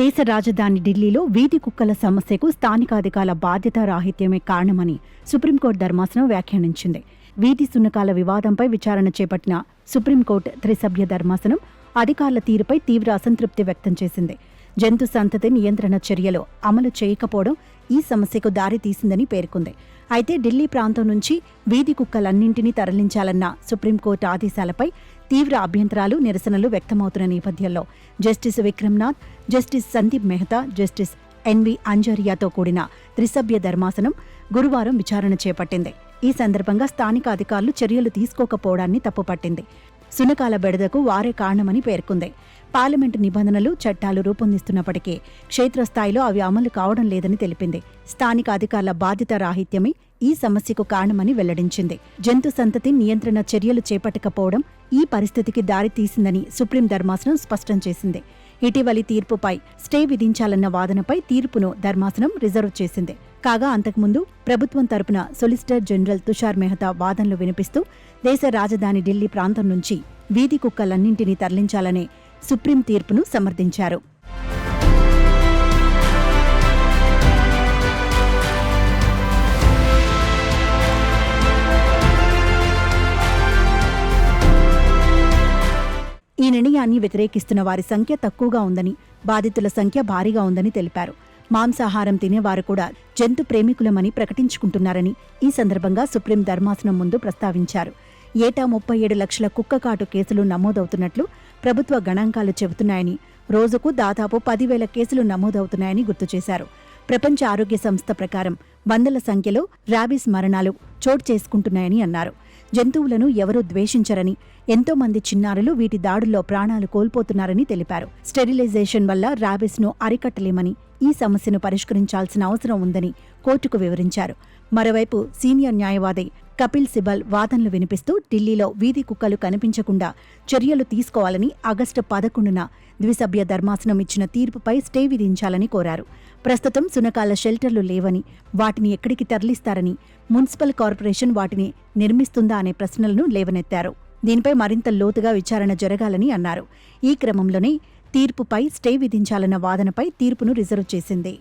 దేశ రాజధాని ఢిల్లీలో వీధి కుక్కల సమస్యకు స్థానిక అధికార బాధ్యత రాహిత్యమే కారణమని సుప్రీంకోర్టు ధర్మాసనం వ్యాఖ్యానించింది. వీధి సున్నకాల వివాదంపై విచారణ చేపట్టిన సుప్రీంకోర్టు త్రిసభ్య ధర్మాసనం అధికారుల తీరుపై తీవ్ర అసంతృప్తి వ్యక్తం చేసింది. జంతు సంతతి నియంత్రణ చర్యలు అమలు చేయకపోవడం ఈ సమస్యకు దారి తీసిందని పేర్కొంది. అయితే ఢిల్లీ ప్రాంతం నుంచి వీధి కుక్కలన్నింటినీ తరలించాలన్న సుప్రీంకోర్టు ఆదేశాలపై తీవ్ర అభ్యంతరాలు నిరసనలు వ్యక్తమవుతున్న నేపథ్యంలో justice Vikramnath justice Sandeep Mehta justice N V అంజరియాతో కూడిన త్రిసభ్య ధర్మాసనం గురువారం విచారణ చేపట్టింది. ఈ సందర్భంగా స్థానిక అధికారులు చర్యలు తీసుకోకపోవడాన్ని తప్పుపట్టింది. సునకాల బెడదకు వారే కారణమని పేర్కొంది. పార్లమెంటు నిబంధనలు చట్టాలు రూపొందిస్తున్నప్పటికీ క్షేత్రస్థాయిలో అవి అమలు కావడం లేదని తెలిపింది. స్థానిక అధికారుల బాధ్యత రాహిత్యమే ఈ సమస్యకు కారణమని వెల్లడించింది. జంతు సంతతి నియంత్రణ చర్యలు చేపట్టకపోవడం ఈ పరిస్థితికి దారితీసిందని సుప్రీం ధర్మాసనం స్పష్టం చేసింది. ఇటీవలి తీర్పుపై స్టే విధించాలన్న వాదనపై తీర్పును ధర్మాసనం రిజర్వ్ చేసింది. కాగా అంతకుముందు ప్రభుత్వం తరపున సొలిసిటర్ జనరల్ తుషార్ మెహతా వాదనలు వినిపిస్తూ దేశ రాజధాని ఢిల్లీ ప్రాంతం నుంచి వీధి కుక్కలన్నింటినీ తరలించాలనే సుప్రీం తీర్పును సమర్థించారు. ఈ నిర్ణయాన్ని వ్యతిరేకిస్తున్న వారి సంఖ్య తక్కువగా ఉందని బాధితుల సంఖ్య భారీగా ఉందని తెలిపారు. మాంసాహారం తినేవారు కూడా జంతు ప్రేమికులమని ప్రకటించుకుంటున్నారని ఈ సందర్భంగా సుప్రీం ధర్మాసనం ముందు ప్రస్తావించారు. ఏటా ముప్పై ఏడు లక్షల కుక్కకాటు కేసులు నమోదవుతున్నట్లు ప్రభుత్వ గణాంకాలు చెబుతున్నాయని రోజుకు దాదాపు పదివేల కేసులు నమోదవుతున్నాయని గుర్తు చేశారు. ప్రపంచ ఆరోగ్య సంస్థ ప్రకారం వందల సంఖ్యలో ర్యాబీస్ మరణాలు చోటు చేసుకుంటున్నాయని అన్నారు. జంతువులను ఎవరూ ద్వేషించరని ఎంతో మంది చిన్నారులు వీటి దాడుల్లో ప్రాణాలు కోల్పోతున్నారని తెలిపారు. స్టెరిలైజేషన్ వల్ల ర్యాబిస్ను అరికట్టలేమని ఈ సమస్యను పరిష్కరించాల్సిన అవసరం ఉందని కోర్టుకు వివరించారు. మరోవైపు సీనియర్ న్యాయవాది కపిల్ సిబల్ వాదనలు వినిపిస్తూ ఢిల్లీలో వీధి కుక్కలు కనిపించకుండా చర్యలు తీసుకోవాలని ఆగస్టు పదకొండున ద్విసభ్య ధర్మాసనం ఇచ్చిన తీర్పుపై స్టే విధించాలని కోరారు. ప్రస్తుతం సునకాల షెల్టర్లు లేవని వాటిని ఎక్కడికి తరలిస్తారని మున్సిపల్ కార్పొరేషన్ వాటిని నిర్మిస్తుందా అనే ప్రశ్నలను లేవనెత్తారు. దీనిపై మరింత లోతుగా విచారణ జరగాలని అన్నారు. ఈ క్రమంలోనే తీర్పుపై స్టే విధించాలన్న వాదనపై తీర్పును రిజర్వ్ చేసింది.